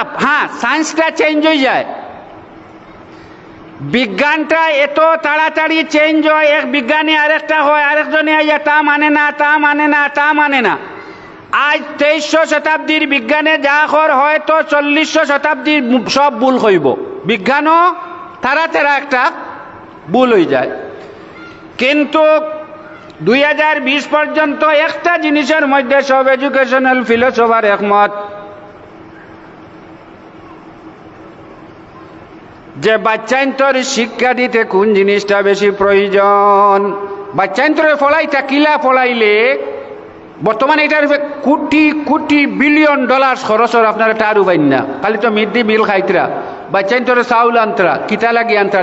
অবস্থা হ্যাঁ সায়েন্সটা চেঞ্জ হয়ে যায়। বিজ্ঞানটা এত তাড়াতাড়ি চেঞ্জ হয়, এক বিজ্ঞানী আরেকটা হয়, আরেকজনে আইয়া তা মানে না, তা মানে না, তা মানে না। আজ তেইশশো শতাব্দীর বিজ্ঞানে যা কর হয়তো চল্লিশশো শতাব্দীর সব ভুল হইব। বিজ্ঞানও তারা তারা একটা ভুল হয়ে যায়। কিন্তু দুই হাজার বিশ পর্যন্ত একটা জিনিসের মধ্যে সব এডুকেশনাল ফিলোসফার একমত। যে বাচ্চান্তর শিক্ষা দিতে কোন জিনিসটা বেশি প্রয়োজন? বাচ্চান্তরে ফলাইটা কিলা ফলাইলে, বর্তমানে এটার কোটি কোটি বিলিয়ন ডলার খরচ হর আপনার এটা আরও বাইন না। খালি তো মিড ডে মিল খাইতরা। বাচ্চান্তরে চাউল আনতরা, কিতা লাগে আনতা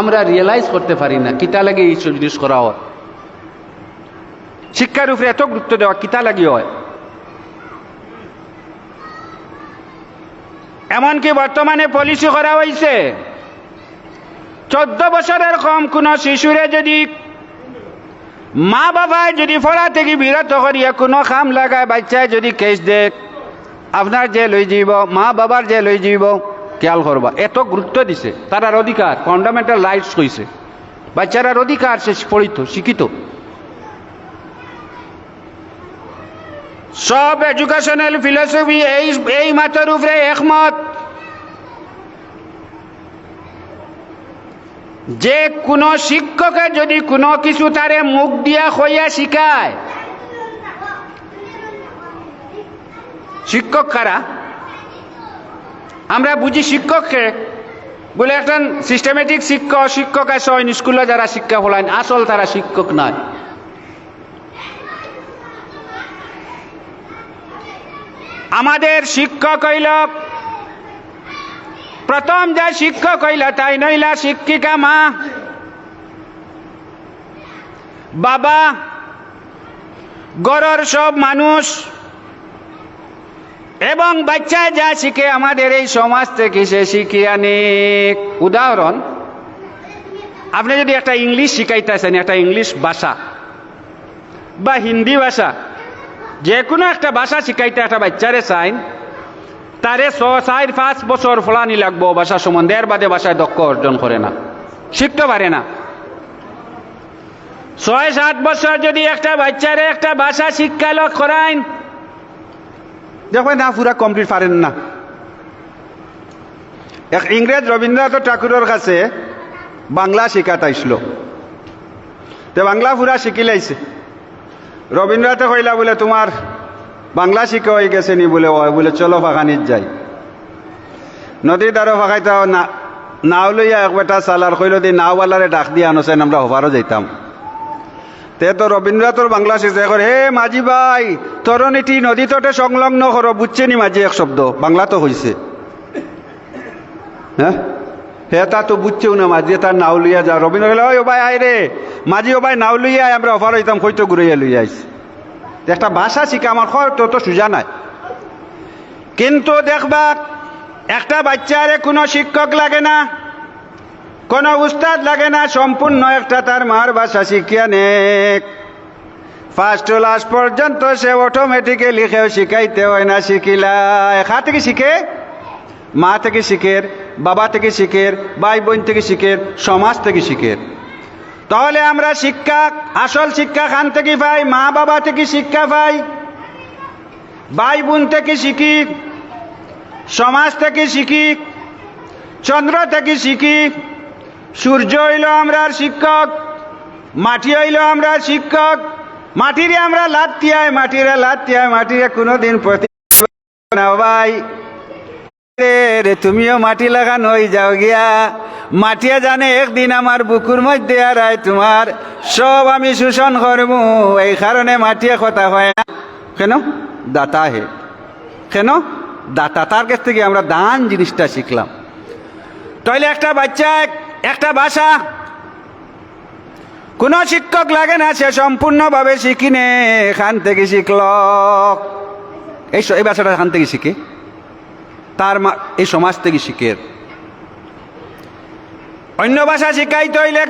আমরা রিয়েলাইজ করতে পারি না, কিতা লাগে এই জিনিস করা হয়। শিক্ষার উপরে এত গুরুত্ব দেওয়া, কিতা লাগি হয়? এমনকি বর্তমানে পলিসি করা হয়েছে চোদ্দ বছরের কম কোন শিশুরে যদি মা বাবায় যদি পড়া থেকে বিরত করিয়া কোনো কাম লাগায়, বাচ্চায় যদি কেস দেখ আপনার যে লই যাইব মা বাবার যে লই যাইব খেয়াল করবা এত গুরুত্ব দিছে। তারার অধিকার ফান্ডামেন্টাল রাইটস কইছে বাচ্চারার অধিকার সে পড়িত শিক্ষিত। সব এডুকেশনাল ফিলোসফি এই এই মাত্রার উপরে একমত। যে কোনো শিক্ষকে যদি কোনো কিছু তারে মুখ দিয়া হইয়া শিখায়, শিক্ষক কারা? আমরা বুঝি শিক্ষককে, বলে একটা সিস্টেমেটিক শিক্ষক শিক্ষক আছে স্কুলে যারা শিক্ষা ফলান আসল তারা শিক্ষক নয়। আমাদের শিক্ষক হইল। প্রথম যা শিক্ষক হইল তাই নইলা শিক্ষিকা মা। বাবা গড়র সব মানুষ এবং বাচ্চা যা শিখে আমাদের এই সমাজ থেকে সে শিখে অনেক উদাহরণ, আপনি যদি একটা ইংলিশ শিখাইতেছেন, একটা ইংলিশ ভাষা বা হিন্দি ভাষা যে কোনো একটা ভাষা শিখাইতে একটা বাচ্চারে চাইন তারে ছ, চার, পাঁচ বছর ফলানি লাগবো ভাষা সম্বন্ধে, এর বাদে ভাষায় দক্ষ অর্জন করে না, শিখতে পারে না। ছয়, সাত বছর যদি একটা বাচ্চারে একটা ভাষা শিক্ষালক করাইন দেখবেন না, পুরা কমপ্লিট পারেন না। এক ইংরেজ রবীন্দ্রনাথ ঠাকুরের কাছে বাংলা শিখাতে আসলো। বাংলা পুরা শিখিলাইছে রবীন্দ্রনাথে কইলা বলে, তোমার বাংলা শিক্ষা হয়ে গেছে নি বলে, ওই বলে, চলো ফাঁকানিত যাই। নদীর দ্বারা ফাঁকাইতাও না, নাও লইয়া এক বেটা সালার কইল, দি নাওওয়ালারে ডাক দিয়ে আনছেন আমরা হবারও যাইতাম। তে তো রবীন্দ্রনাথর বাংলা শিখছে করে হে মাঝি ভাই তরণীটি নদী তটে সংলগ্ন করো বুঝছে নি মাঝি এক শব্দ বাংলা তো হইছে হ্যাঁ হে তা বুঝছেও না, মাঝি তার নাও লইয়া যা রবীন্দ্র ওই ও ভাই আয় রে। মাঝি ও ভাই নাও লইয়া আমরা অফার হইতাম, কইতো ঘুরাইয়া লইয়া আইছি একটা ভাষা শিখা আমার খর তো তো সুজা নাই। কিন্তু দেখবা, একটা বাচ্চারে কোনো শিক্ষক লাগে না, কোনো উস্তাদ লাগে না, সম্পূর্ণ একটা তার মার ভাষা শিখিয়া নেক। ফার্স্ট টু লাস্ট পর্যন্ত সে অটোমেটিক্যালি লিখেও শিখাইতে হয় না শিখিলা এখা থেকে শিখে, মা থেকে শিখের বাবা থেকে শিখের, ভাই বোন থেকে শিখের, সমাজ থেকে শিখের। তাহলে আমরা শিক্ষা, আসল শিক্ষা খান থেকে পাই, মা বাবা থেকে শিক্ষা পাই। ভাই বোন থেকে শিখি, সমাজ থেকে শিখি, চন্দ্র থেকে শিখি, সূর্য হইল আমরা শিক্ষক, মাটি হইল আমরা শিক্ষক, মাটিরে আমরা লাত্তিয়ায় মাটিরে লাত্তিয়ায় মাটিরে কোনোদিন প্রতি ভাই। তুমিও মাটি লাগান হয়ে যাও গিয়া। মাটিয়া জানে একদিন আমার বুকুর মধ্যে আরায় তোমার। সব আমি শোষণ করব, এই কারণে মাটিয়া কথা হয় না। কেন? দাতা হে। কেন? দাতা তার কাছ থেকে আমরা দান জিনিসটা শিখলাম। তাইলে একটা বাচ্চা, একটা ভাষা কোনো শিক্ষক লাগে না, সে সম্পূর্ণভাবে শিখিনে এখান থেকে শিখল। এই ভাষাটা এখান থেকে শিখে। তার মা- এই সমাজ থেকে শিখে অন্য ভাষা শিখাইতে হইলে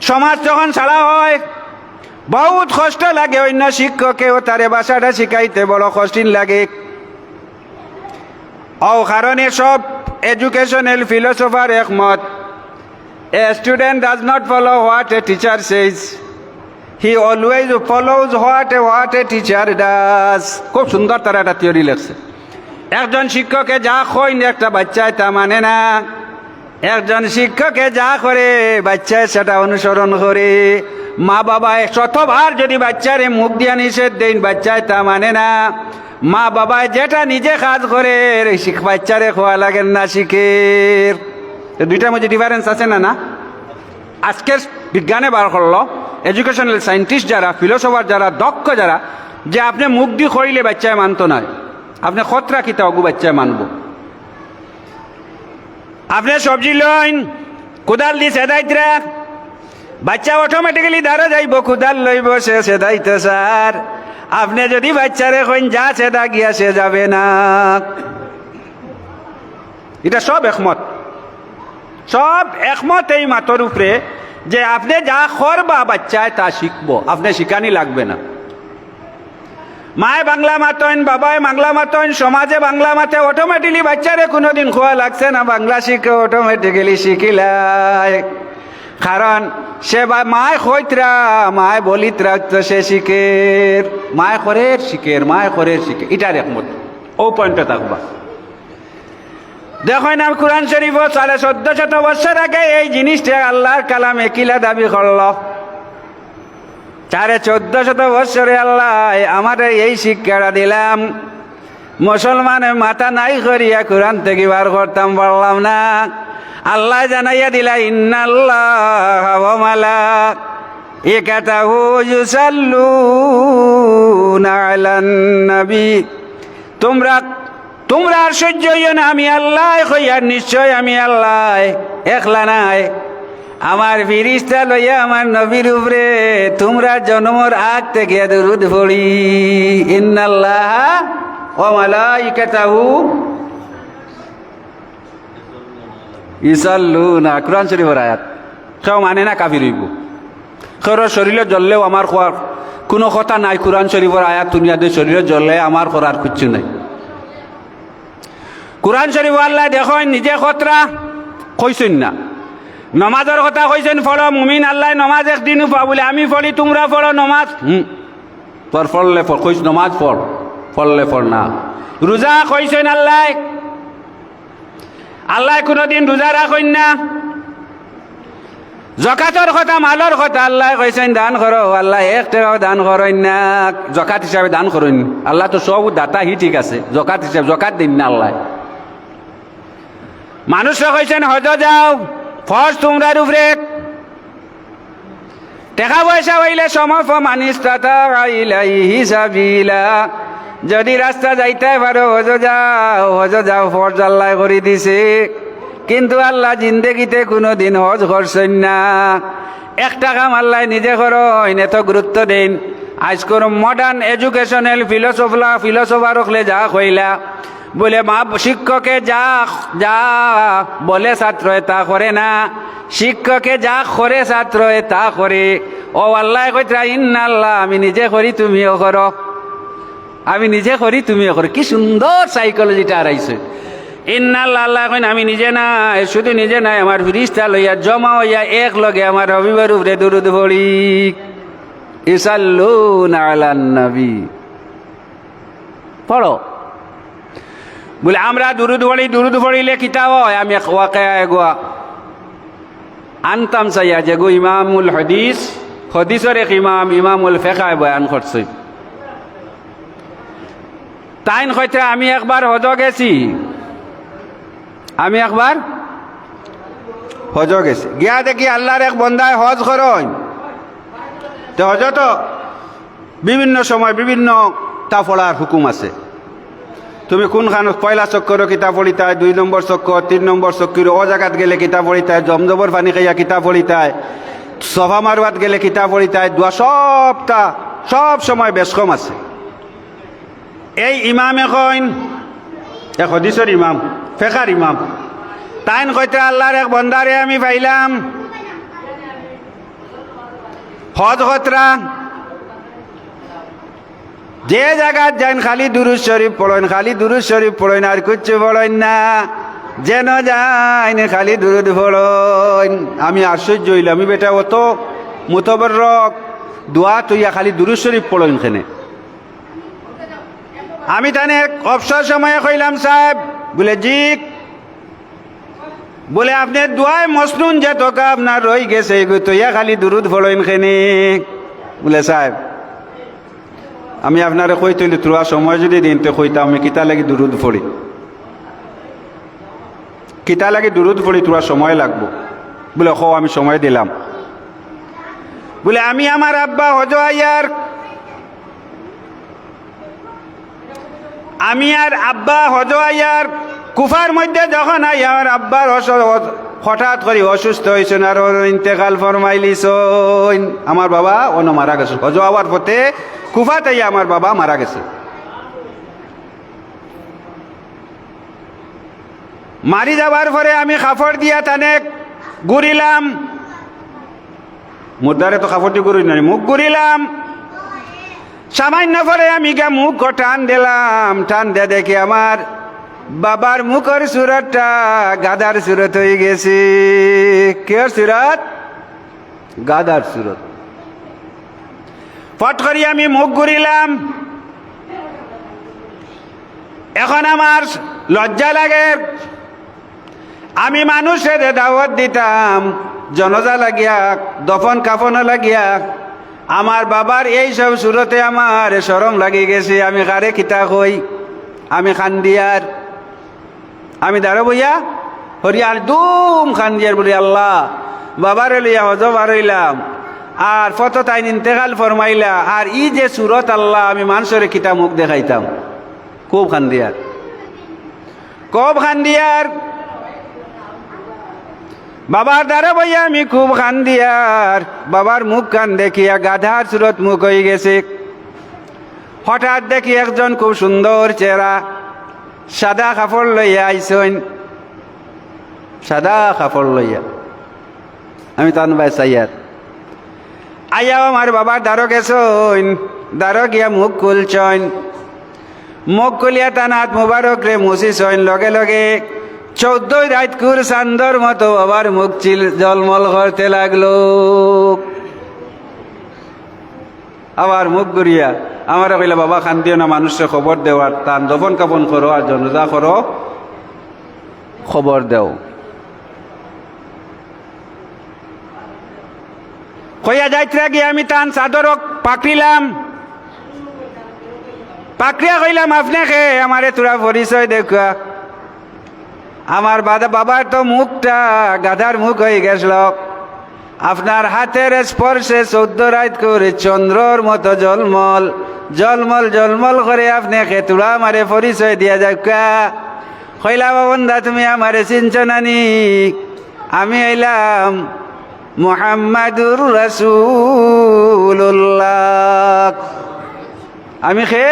সমাজ যখন ছাড়া হয়, বহুত কষ্ট লাগে অন্য শিক্ষকেও তারে ভাষাটা শিখাইতে, বড় কঠিন লাগে। ও কারণে সব এডুকেশনাল ফিলোসফার একমত। A student does not follow what a teacher says he always follows what a what a teacher does খুব সুন্দর তারা একটা থিওরি লেখছে। একজন শিক্ষকে যা কইন একটা বাচ্চায়, তা মানে না। একজন শিক্ষকে যা করে বাচ্চায়, সেটা অনুসরণ করে। মা বাবা শতবার যদি বাচ্চারে মুখ দিয়া নিষেধ দেন বাচ্চায়, তা মানে না। মা বাবা যেটা নিজে কাজ করে শিখ বাচ্চারে খোয়া লাগেন না শিখের। তো দুইটার মধ্যে ডিফারেন্স আছে না না? আজকের বিজ্ঞানে বার করল এডুকেশনাল সায়েন্টিস্ট যারা ফিলোসফার যারা, দক্ষ যারা, যে আপনি মুখ দিয়ে করিলে বাচ্চায় মানতো নয় আপনি খতরা খিতা অগু বাচ্চায় মানব? আপনি সবজি লইন, কোদাল দি সেদাইত রাখ। বাচ্চা অটোমেটিক্যালি দাঁড়া যাইব, কোদাল লইব, সে সেদাইত স্যার। আপনি যদি বাচ্চারে কইন, যা সেদা গিয়া সে যাবে না। এটা সব একমত। সব একমত এই মাতর উপরে যে আপনি যা করবা বাচ্চায় তা শিখব। আপনি শিখানি লাগবে না। মায় বাংলা মাতইন বাবায় বাংলা মাতইন সমাজে বাংলা মাতে অটোমেটিকলি বাচ্চারে কোনোদিন খোয়া লাগছে না। বাংলা শিখে অটোমেটিক্যালি শিখিলায়। কারণ সে মায় খৈতরা, মায় বলিত রাখতো সে শিখের। মায় করে শিখের, মায় করে শিখে এটার একমত। ও পয়েন্টে থাকবা দেখো না, কোরআন শরীফ সাড়ে চোদ্দ শত বছর আগে এই জিনিসটা আল্লাহর কালামে কিলা দাবি করল। সাড়ে চোদ্দ শত বৎসরে আল্লাহ আমার এই শিক্ষাটা দিলাম। মুসলমানে মাথা নাই করিয়া কোরআন থেকে বার করতাম পারলাম না। আল্লাহ জানাইয়া দিলা, ইন্নাল্লাহ ওয়া মালাক ইকাতাহু ইউসাল্লুনা আলান নবী। তোমরা তোমরা হইও না, আমি আল্লাহ হইয়ার নিশ্চয় আমি আল্লাহ, একলা নাই। আমার ফিরিস্তা লইয়া আমার নবীর উপরে তোমরা জন্মর আগ থেকে দুরুদ পড়ি। ইন্নাল্লাহ ও মালাইকাতাহু ইসাল্লু না কোরআন শরীফের আয়াত। কেউ মানে না কাফির হইব। কেউ শরীরে জ্বললেও আমার খোয়ার কোনো কথা নাই, কোরআন শরীফের আয়াত দুনিয়াতে শরীরে জ্বললে আমার করার কিচ্ছু নাই। কোরআন শরীফ আল্লাহ দেখেন, নিজে খতরা কইছেন না। নমাজের কথা কইছেন ফলো মুমিন আল্লাহ নমাজ একদিন পা বলে। আমি ফলি তোমরা ফলো নমাজ? হুম। তোর ফললে ফল কইস নমাজ পড় ফললে ফল না। রোজা কইছেন আল্লাহ। আল্লাহ কোনোদিন রোজা রাখেন না। জকাতর কথা মালর কথা আল্লাহ কইছেন দান করো আল্লাহ এক টাকাও দান করেন না। জকাত হিসাবে দান করেন আল্লাহ তো সব দাতা হি ঠিক আছে। জকাত হিসাবে জকাত দিন না আল্লাহ। মানুষরা কইছেন হজ যাও। ফজ তোমরার উপরে টাকা পয়সা হইলে সমফ মানিস সাবিলা। যদি রাস্তা যাইতে পারো, হজ যাও হজ যাও ফরজ আল্লাহ করে দিছে। কিন্তু আল্লাহ জিন্দেগিতে কোনো দিন হজ করছেন না। একটা কাম আল্লাহ নিজে করো এত গুরুত্ব দিন। আজ করো মডার্ন এডুকেশনাল ফিলোসফলা ফিলোসফার যা কইলা। বলে, মা, শিক্ষকে যা যা বলে ছাত্র তা করে না। শিক্ষকে যা করে ছাত্র তা করে। ও আল্লাহ কইতরা ইন্না আল্লাহ আমি নিজে করি, তুমিও করো। আমি নিজে করি, তুমিও করো। কি সুন্দর সাইকোলজিটা আড়াইছে ইন্নাল্লাহ, আল্লাহ কইন, আমি নিজে নাই, শুধু নিজে নাই, আমার ফিরিস্তা লইয়া জমা হইয়া এক লগে আমার রবিবার উপরে দুরুদ পড়ি। ইসাল্লুন আলান নবী পড়ো। বলে, আমরা দুরুদ পড়ি, দুরুদ পড়িলে কিতাব হয়? আমি এগোয়া। আনতাম চাইয়া যে, গো, ইমামুল হদিস, হদিসের এক ইমাম, ইমামুল ফেকায় বয়ান করছে। তাইন হইতে আমি একবার হজ গেছি। আমি একবার হজ গেছি। গিয়া দেখি আল্লাহর এক বন্দায় হজ করন। তো হজ বিভিন্ন সময় বিভিন্ন তা পড়ার হুকুম আছে। তুমি কোনখান পয়লা চক্কর কিতাব পড়িতায়, দুই নম্বর চক্কর, তিন নম্বর চক্কর ও জায়গাত গেলে কিতাব পড়িতায়, জমজবর পানি খাইয়া কিতাব পড়িতায় সভা মারবাত গেলে কিতাব পড়িতায়, দোয়া সবটা, সব সময় বেশ কম আছে। এই ইমাম এখন এক হদিসর ইমাম ফেকার ইমাম। তাইন কইতে আল্লাহর এক বন্দারে আমি পাইলাম। হজ খতরা যে জায়গাত যান খালি দুরুজ শরীফ পড়েন, খালি দুরুজ শরীফ পড়েন আর কিচ্ছু পড়েন না। যেন যাইন খালি দুরুদ পড়েন। আমি আশ্চর্য হইলাম, আমি বেটা অত মুতবর রক দোয়া তুইয়া খালি দুরুজ শরীফ পড়েন খেনে আমি তানে অবসর সময়ে কইলাম, সাহেব, বলে, জি। বলে, আপনি দোয়ায় মসনুন যে তোকা আপনার রই গেছে তৈয়া খালি দুরুদ ফলইন খেনি বলে, সাহেব আমি আপনারে কই তৈলি তোরা সময় যদি দিন, তো কইতাম আমি কিতা লাগি দুরুদ ফড়ি কিতা লাগি দুরুদ ফড়ি তোরা সময় লাগবো। বলে হ আমি সময় দিলাম। বলে, আমি আমার আব্বা হজ আয়ার, আমি আর আব্বা হজ আয়ার কুফার মধ্যে যখন আই, আমার আব্বার হঠাৎ করে অসুস্থ হয়েছেন আর ইন্তেকাল ফরমাইলিস আমার বাবা অন্য মারা গেছে হজ হওয়ার পথে কুফাতেই আমার বাবা মারা গেছে। মারি যাবার পরে আমি কাপড় দিয়া তানে ঘুরিলাম মুদ্রারে তো কাপড় দিয়ে ঘুরি মুখ ঘুরিলাম সামান্য পরে আমি গা মুখ টান দিলাম, টান দিয়ে দেখি আমার বাবার মুখের সুরতটা গাদার সুরত হয়ে গেছে। কে সুরত গাদার সুরত ফট করি আমি মুখ ঘুরিলাম। এখন আমার লজ্জা লাগে। আমি মানুষের দাওয়াত দিতাম, জনজা লাগিয়া, দফন কাফন লাগিয়া। আমার বাবার এই সব সুরতে আমার সরম লাগি গেছে। আমি কারে কিতা কই? আমি খান্দিয়ার। আমি দাঁড়ো বইয়া হরিয়ার দুম খান্দিয়ার বলি, আল্লাহ, বাবারে লইয়া হজবার হইলাম। আর ফটো তাই ইন্তেকাল ফরমাইলা, আর ই যে সুরত আল্লাহ, আমি মানুষের কিতা মুখ দেখাইতাম। খুব খান্দিয়ার কব খান্দিয়ার বাবার দ্বারা বইয়া আমি খুব খান দিয়ার বাবার মুখ কান দেখিয়া গাধার সুরত মুখ হয়ে গেছে। হঠাৎ দেখি একজন খুব সুন্দর চেহারা, সাদা কাপড় লইয়া আইসন সাদা কাপড় লইয়া। আমি তান ভাই সাইয়ার আইয়া আমার বাবার দ্বারো গেছন দ্বারো গিয়া মুখ খুলছন মুখ খুলিয়া তান হাত মুবারক রে মুছিছন লগে লগে চৌদ্দই রাতকুর সান্দর মতো আবার মুখ চিল জলমল করতে লাগলো। আবার মুখ ঘুরিয়া আমার কইলে বাবা দিও না মানুষের খবর দেওয়ার তান দফন কাপন করো আর জনজা করো খবর দেও। কইয়া যাইতে গিয়ে আমি তান চাদরক পাকড়িলাম পাকড়িয়া কইলাম আপনাকে আমারে তোরা পরিচয় দেখা আমার বাদা বাবার তো মুখটা গাধার মুখ হয়ে গেছিল। আপনার হাতের স্পর্শে চৌদ্দ রাত করে চন্দ্রর মতো জলমল জলমল জলমল করে আপনি খেতুড়া আমারে পরিচয় দিয়া যাক কইলা, বাবন্দা, তুমি আমারে চিনছ নানি। আমি এলাম মোহাম্মদুর রসুল্লাহ আমি খে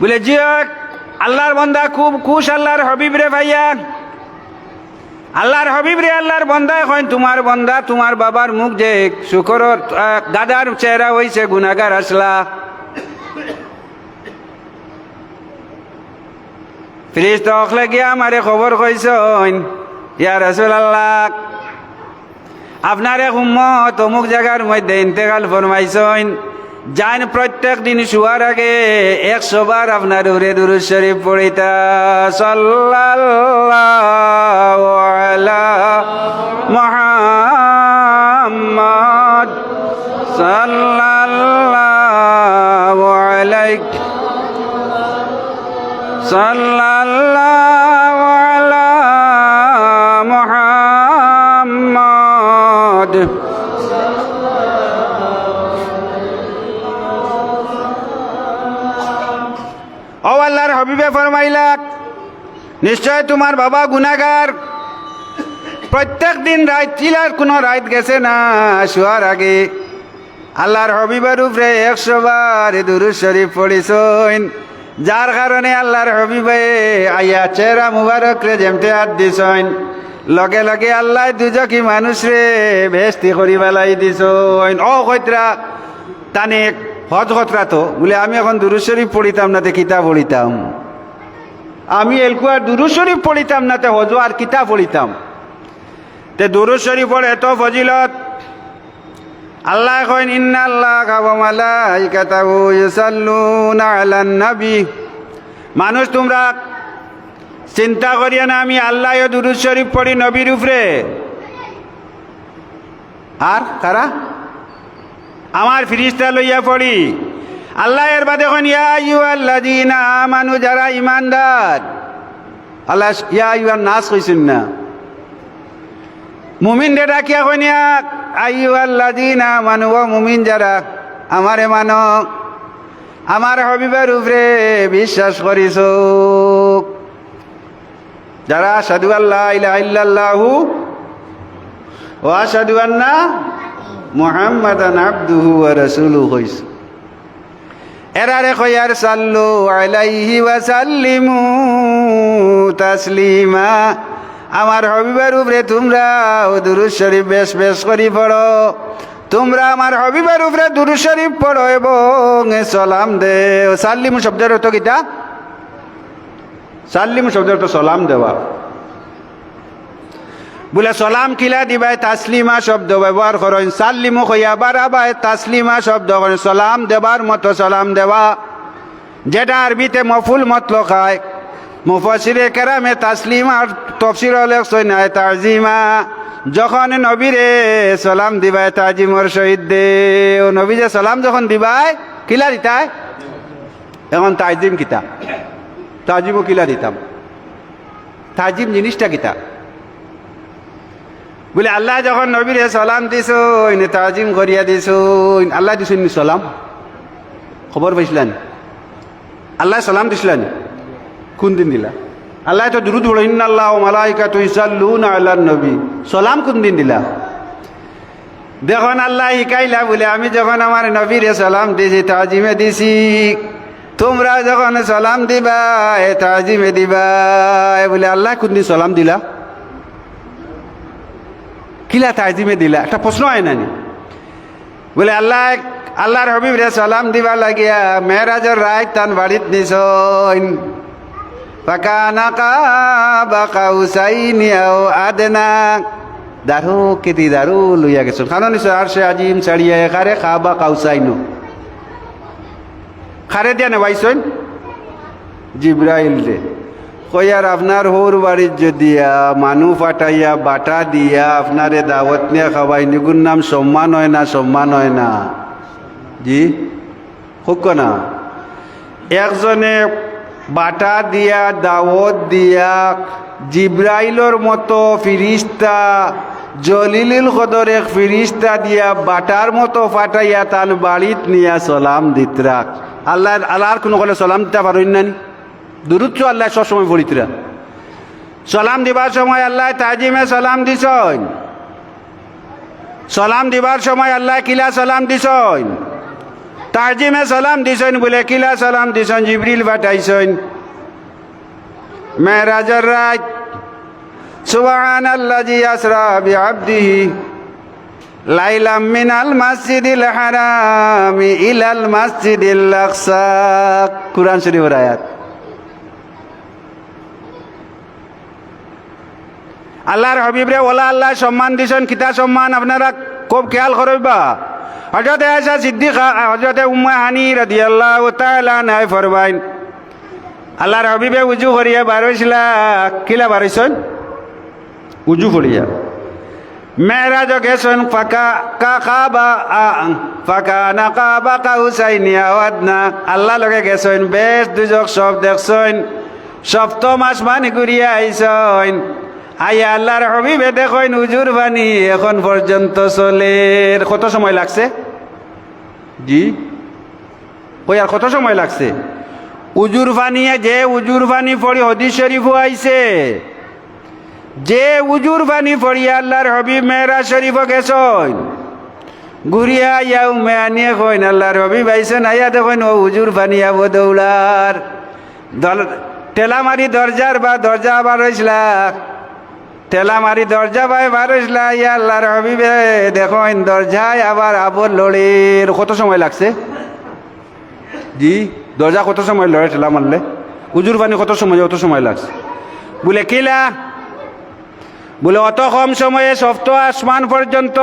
বলে জিও আল্লাহর বন্দা খুব খুশ, আল্লাহর হবিব রে ভাইয়া। আল্লাহর হবিব রে, আল্লাহর বন্দা এখন তোমার বন্দা, তোমার বাবার মুখ যে শুকর দাদার চেহারা হইছে গুনাগার আসলা। ফ্রিজ তো অখলে গিয়া আমারে খবর কইসন ইয়া রসুল আল্লাহ আপনার এক উম্মত অমুক জায়গার মধ্যে ইন্তেকাল ফরমাইছেন যান প্রত্যেক দিন শুয়ার আগে একশো বার আপনার উরে দুরুদ শরীফ পড়িতা। মুহাম্মদ সাল্লাল্লাহু নিশ্চয় তোমার বাবা গুনাগার প্রত্যেক দিন রাত চিলার কোনো রাত গেছে না, শোয়ার আগে। আল্লাহর হবিবের উপরে একশো বার দুরুদ শরীফ পড়িছইন যার কারণে আল্লাহর হবিবে আইয়া চেহারা মুবারক রে যেমতে হাত দিছইন। লগে লগে আল্লাহ দুজকি মানুষ রে ভেস্তি করি বেলাই দিছ ও কইতরা তানে হজ কতরা তো, বলে আমি এখন দুরু শরীফ পড়িতাম না তে কিতাব পড়িতাম। আমি এলকুয়ার দুরু শরীফ পড়িতাম না তে হজ আর কিতাব পড়িতাম। তে দুরু শরীফর এত ফজিলত আল্লাহ কইন ইন্না আল্লাহ খাব মালাইকাতাহু ইউসাল্লুনা আলান নবী। মানুষ, তোমরা চিন্তা করিয়া না, আমি আল্লাহ দুরুদ শরীফ পড়ি নবীর উপরে। আর? কারা? আমার ফিরিস্তা লইয়া পড়ি। আল্লাহ এর বাদে এখন ইয়া ইউ আল্লাযিনা আমানু, যারা ইমানদার আল্লাহ, ইয়া ইউয়ার নাস কইছেন না। মুমিন রে ডাকিয়া কইনিয়া আইয়ু আল্লাযিনা আমানু, ও মুমিন যারা, আমারে মানো। আমার হবিবের উপরে বিশ্বাস করিস যারা সাধু আল্লাহ ইল্লাল্লাহু ও আসাদু আন্না মুহাম্মাদান আবদুহু ওয়া রাসূলুহু হইস এরারে কয়ার সাল্লু আলাইহি ওয়া সাল্লিমু তাসলিমা। আমার হবিবার উপরে তোমরা ও দুরুদ শরীফ বেশ বেশ করি পড়ো। তোমরা আমার হবিবার উপরে দুরুদ শরীফ পড়ো এবং সালাম দে সাল্লিমু শব্দের অর্থ কিটা সাল্লিমু শব্দের অর্থ সালাম দেওয়া। বলে সালাম কিলা দিবাই তাসলিমা শব্দ ব্যবহার করেন সাল্লিমু কইয়া বারাবাই তাসলিমা শব্দ করেন সালাম দেবার মতো সালাম দেওয়া। যেটা আরবিতে মফুল মতল খায় মুফসিরে কেরামে তাসলিম আর তফসির লেখছই নাই তাজিমা। যখন নবীরে সালাম দিবাই তাজিমর শহীদ দে ও নবী যে সালাম যখন দিবাই কিলা দিতাই এখন তাজিম কিতা তাজিমও কিলা দিতাম? তাজিম জিনিসটা কিতা বলে, আল্লাহ যখন নবীরে সালাম দিছ তাজিম করিয়া দিছ আল্লাহ দিছুন সালাম? খবর পাইছিলেন? আল্লাহ সালাম দিছিলেন? কোন দিন দিলা? আল্লাহ তো দুরুদ বলো, ইন্নাল্লাহ মালাইকা তো ইসাল্লুনা আল্লাহ নবী। সালাম কোন দিন দিলা? দেখুন আল্লাহ শিকাইলা বলে, আমি যখন আমার নবীরে সালাম দিছি, তাজিমে দিছি। তোমরা যখন সালাম দিবা, এ তাজিমে দিবা। এ বলে, আল্লাহ কোন দিন সালাম দিলা? কিলা তাজিমে দিলা? একটা প্রশ্ন হয় নানি বলে, আল্লাহ, আল্লাহর হবিব রে সালাম দিবা লাগিয়া মেয়েরাজর রায় তান বাড়িত নিছইন। ফাকানা কাবা উসাইনি আও আদনা। দারু কেতি দারু লইয়া গেছুন। কারণ আর সে আজিম ছাড়িয়া এখারে খাবা কাউসাইনো খারে দিয়া নেবাইছইন জিব্রাইল কয়ার আপনার হোর বাড়ির যদিয়া মানু ফাটাইয়া বাটা দিয়া আপনারে দাওয়াত নিয়ে খাবাই নিগুর নাম সম্মান হয় না, সম্মান হয় না? জি? হোক না? একজনে বাটা দিয়া, দাওয়াত দিয়া, জিব্রাইলর মতো ফিরিস্তা, জলিলিল কদর এক ফিরিস্তা দিয়া বাটার মতো ফাটাইয়া তান বাড়িত নিয়া সালাম দিতরা আল্লাহ আল্লাহর কোনো কলে সালাম দিতে পারেন না দূরত্ব আল্লাহ সবসময় পড়িতরা সালাম দিবার সময় আল্লাহ তাজিমে সালাম দিছন। সালাম দিবার সময় আল্লাহ কিলা সালাম দিছন। তাজিমে সালাম দিছেন, বলে, কিলা সালাম দিছন, জিবরিল বাটাইছন মেরাজর রাত সুবহান আল্লাজি আসরা বিআবদিহি লাইলাম মিনাল মাসজিদিল হারামি ইলাল মাসজিদিল আকসা। কুরআন শরীফের আয়াত। আল্লাহর হবিবরে ওলা আল্লাহ সম্মান দিছেন, কিতা সম্মান আপনারা খুব খেয়াল করবা। হজরত আয়সা সিদ্দিক হজরত উম্মা হানি রাদি আল্লাহ তাআলা নাই ফরমাইন, আল্লাহর হবিবে উজু করিয়া বারইছিলা কিলা বারইছন উজু করিয়া। মেরাজ গেছন, ফাঁকা কা কাবা ফাঁকা না কাবা কাউসাইনি আওয়াদনা আল্লাহ লগে গেছন, বেশ দুজক সব দেখছন, সপ্তম আসমানি ঘুরিয়া আইসন আইয়া আল্লাহর হবিবে দেখেন উজুর বাণী এখন পর্যন্ত চলে। কত সময় লাগছে? জি? কই, আর কত সময় লাগছে? উজুর ফানিয়ে যে উজুর ফানি পড়ি হদিস শরীফ আইছে। যে উজুর ফানি পড়িয়া আল্লাহর হবি মেহরা শরীফ গেছন। ঘুরিয়া ইয়াও মেয়ানিয়ে কইন, আল্লাহর হবিব আইসেন আইয়া দেখেন ও উজুর ফানি দৌলার। দল টেলা মারি দরজার বা দরজা আবার রইসলা ঠেলা মারি দরজা ভাই বারসলা ইয়া আল্লাহর হবিবে। দেখো দরজায় আবার আবর লড়ির। কত সময় লাগছে? জি, দরজা কত সময় লড়ে ঠেলা মারলে? উজুর পানি কত সময়, অত সময় লাগছে? বলে, কিলা? বলে, অত কম সময়ে সপ্ত আসমান পর্যন্ত